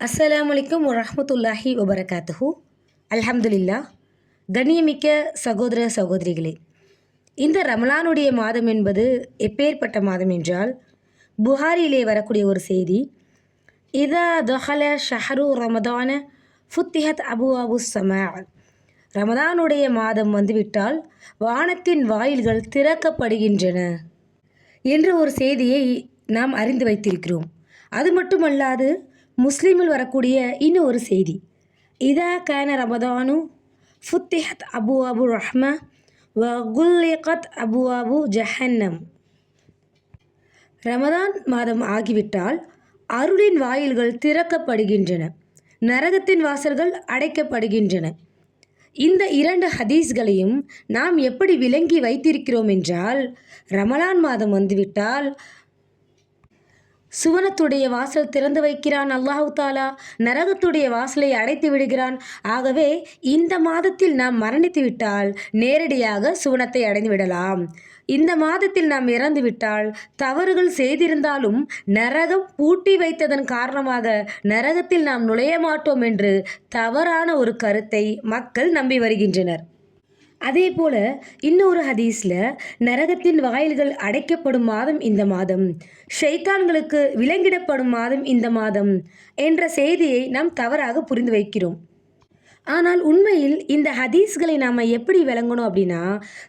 அஸ்லாம் வலைக்கம் வரஹ்மத்துல்லாஹி வபரகாத்துஹு. அல்ஹம்துலில்லா கண்ணியமிக்க சகோதர சகோதரிகளே இந்த ரமலானுடைய மாதம் என்பது எப்பேற்பட்ட மாதம் என்றால் புகாரியிலே வரக்கூடிய ஒரு செய்தி. இதா தஹல ஷஹரு ரமதான ஃபுத்திஹத் அபு அபு சமா ரமதானுடைய மாதம் வந்துவிட்டால் வானத்தின் வாயில்கள் திறக்கப்படுகின்றன என்ற ஒரு செய்தியை நாம் அறிந்து வைத்திருக்கிறோம். அது மட்டுமல்லாது முஸ்லீமில் வரக்கூடிய இன்னும் ஒரு செய்தி. இதா கான ரமதானு ஃபுத்திஹத் அபு அபு ரஹ்ம வ குல்லிகத் அபு அபு ஜஹன்னம். ரமதான் மாதம் ஆகிவிட்டால் அருளின் வாயில்கள் திறக்கப்படுகின்றன. நரகத்தின் வாசல்கள் அடைக்கப்படுகின்றன. இந்த இரண்டு ஹதீஸ்களையும் நாம் எப்படி விளங்கி வைத்திருக்கிறோம் என்றால் ரமலான் மாதம் வந்துவிட்டால் சுவனத்துடைய வாசல் திறந்து வைக்கிறான் அல்லாஹு தாலா. நரகத்துடைய வாசலை அடைத்து விடுகிறான். ஆகவே இந்த மாதத்தில் நாம் மரணித்து விட்டால் நேரடியாக சுவனத்தை அடைந்து விடலாம். இந்த மாதத்தில் நாம் இறந்து விட்டால் தவறுகள் செய்திருந்தாலும் நரகம் பூட்டி வைத்ததன் காரணமாக நரகத்தில் நாம் நுழைய மாட்டோம் என்று தவறான ஒரு கருத்தை மக்கள் நம்பி வருகின்றனர். அதே போல இன்னொரு ஹதீஸில் நரகத்தின் வாயில்கள் அடைக்கப்படும் மாதம் இந்த மாதம். ஷைத்தான்களுக்கு விலங்கிடப்படும் மாதம் இந்த மாதம் என்ற செய்தியை நாம் தவறாக புரிந்து வைக்கிறோம். ஆனால் உண்மையில் இந்த ஹதீஸ்களை நாம் எப்படி விளங்கணும் அப்படின்னா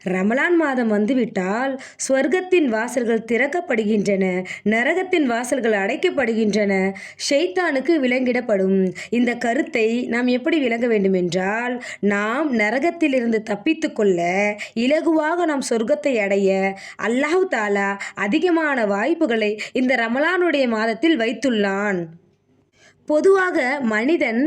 ரமலான் மாதம் வந்துவிட்டால் ஸ்வர்க்கத்தின் வாசல்கள் திறக்கப்படுகின்றன நரகத்தின் வாசல்கள் அடைக்கப்படுகின்றன ஷெய்தானுக்கு விளங்கிடப்படும். இந்த கருத்தை நாம் எப்படி விளங்க வேண்டும் என்றால் நாம் நரகத்திலிருந்து தப்பித்து கொள்ள இலகுவாக நாம் சொர்க்கத்தை அடைய அல்லாஹு தாலா அதிகமான வாய்ப்புகளை இந்த ரமலானுடைய மாதத்தில் வைத்துள்ளான். பொதுவாக மனிதன்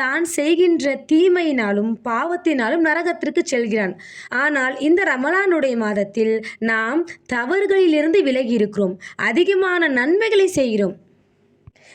தான் செய்கின்ற தீமையினாலும் பாவத்தினாலும் நரகத்திற்கு செல்கிறான். ஆனால் இந்த ரமலானுடைய மாதத்தில் நாம் தவறுகளிலிருந்து விலகி இருக்கிறோம் அதிகமான நன்மைகளை செய்கிறோம்.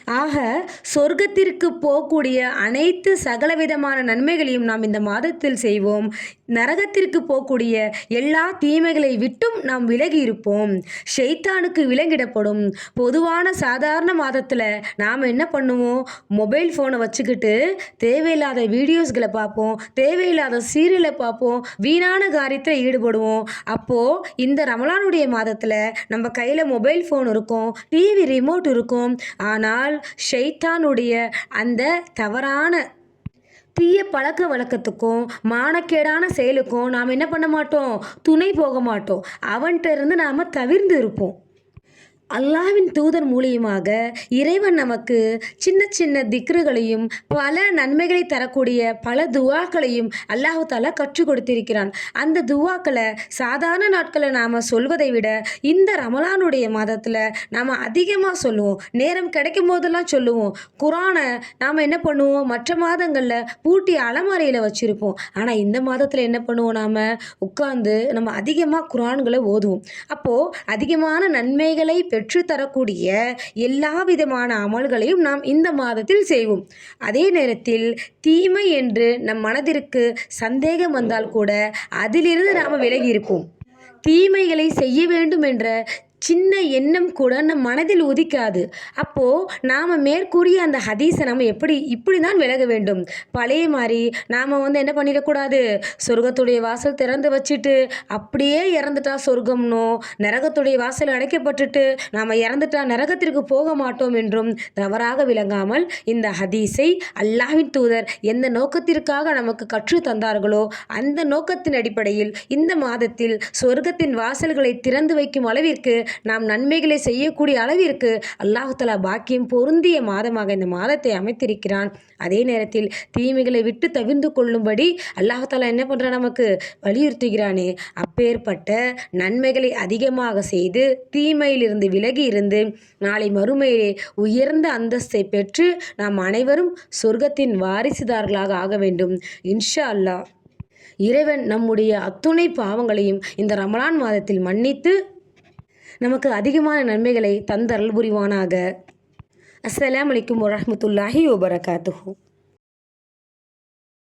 ஆக சொர்க்கத்திற்கு போகக்கூடிய அனைத்து சகலவிதமான நன்மைகளையும் நாம் இந்த மாதத்தில் செய்வோம். நரகத்திற்கு போகக்கூடிய எல்லா தீமைகளை விட்டும் நாம் விலகி இருப்போம். ஷெய்தானுக்கு விலங்கிடப்படும். பொதுவான சாதாரண மாதத்தில் நாம் என்ன பண்ணுவோம்? மொபைல் ஃபோனை வச்சுக்கிட்டு தேவையில்லாத வீடியோஸ்களை பார்ப்போம். தேவையில்லாத சீரியலை பார்ப்போம். வீணான காரியத்தில் ஈடுபடுவோம். அப்போது இந்த ரமலானுடைய மாதத்தில் நம்ம கையில் மொபைல் ஃபோன் இருக்கும். டிவி ரிமோட் இருக்கும். ஆனால் ஷெய்தானுடைய அந்த தவறான தீய பழக்க வழக்கத்துக்கும் மானக்கேடான செயலுக்கும் நாம் என்ன பண்ண மாட்டோம்? துணை போக மாட்டோம். அவன்கிட்ட இருந்து நாம் தவிர்ந்து இருப்போம். அல்லாவின் தூதர் மூலியமாக இறைவன் நமக்கு சின்ன சின்ன திக்ருகளையும் பல நன்மைகளை தரக்கூடிய பல துவாக்களையும் அல்லாஹு தாலா கற்றுக் கொடுத்திருக்கிறான். அந்த துவாக்களை சாதாரண நாட்களை நாம் சொல்வதை விட இந்த ரமலானுடைய மாதத்தில் நாம் அதிகமாக சொல்லுவோம். நேரம் கிடைக்கும் போதெல்லாம் சொல்லுவோம். குரானை நாம் என்ன பண்ணுவோம்? மற்ற மாதங்களில் பூட்டி அலமாரியில் வச்சுருப்போம். ஆனால் இந்த மாதத்தில் என்ன பண்ணுவோம் நாம்? உட்காந்து நம்ம அதிகமாக குரான்களை ஓதுவோம். அப்போது அதிகமான நன்மைகளை பெற்று பெற்றுத்தரக்கூடிய எல்லா விதமான அமல்களையும் நாம் இந்த மாதத்தில் செய்வோம். அதே நேரத்தில் தீமை என்று நம் மனதிற்கு சந்தேகம் வந்தால் கூட அதிலிருந்து நாம் விலகி இருப்போம். தீமைகளை செய்ய வேண்டும் என்ற சின்ன எண்ணம் கூட நம் மனதில் உதிக்காது. அப்போது நாம் மேற்கூறிய அந்த ஹதீஸை நம்ம எப்படி இப்படி தான் விலக வேண்டும். பழைய மாதிரி நாம் வந்து என்ன பண்ணிடக்கூடாது? சொர்க்கத்துடைய வாசல் திறந்து வச்சுட்டு அப்படியே இறந்துட்டா சொர்க்கம்னோ நரகத்துடைய வாசல் அடைக்கப்பட்டுட்டு நாம் இறந்துட்டா நரகத்திற்கு போக மாட்டோம் என்றும் தவறாக விளங்காமல் இந்த ஹதீஸை அல்லாஹின் தூதர் எந்த நோக்கத்திற்காக நமக்கு கற்று தந்தார்களோ அந்த நோக்கத்தின் அடிப்படையில் இந்த மாதத்தில் சொர்க்கத்தின் வாசல்களை திறந்து வைக்கும் அளவிற்கு நாம் நன்மைகளை செய்யக்கூடிய அளவிற்கு அல்லாஹலா பாக்கியம் பொருந்திய மாதமாக இந்த மாதத்தை அமைத்திருக்கிறான். அதே நேரத்தில் தீமைகளை விட்டு தவிர்ந்து கொள்ளும்படி அல்லாஹாலா என்ன பண்ணுறான் நமக்கு வலியுறுத்துகிறானே. அப்பேற்பட்ட நன்மைகளை அதிகமாக செய்து தீமையிலிருந்து விலகி இருந்து நாளை மறுமையிலே உயர்ந்த அந்தஸ்தை பெற்று நாம் அனைவரும் சொர்க்கத்தின் வாரிசுதார்களாக ஆக வேண்டும். இன்ஷா அல்லாஹ். இறைவன் நம்முடைய அத்துணை பாவங்களையும் இந்த ரமலான் மாதத்தில் மன்னித்து நமக்கு அதிகமான நன்மைகளை தந்தருள் புரிவானாக. அஸ்லாம் வலைக்கம் வரமத்துல்லாஹி வபரகாத்துஹு.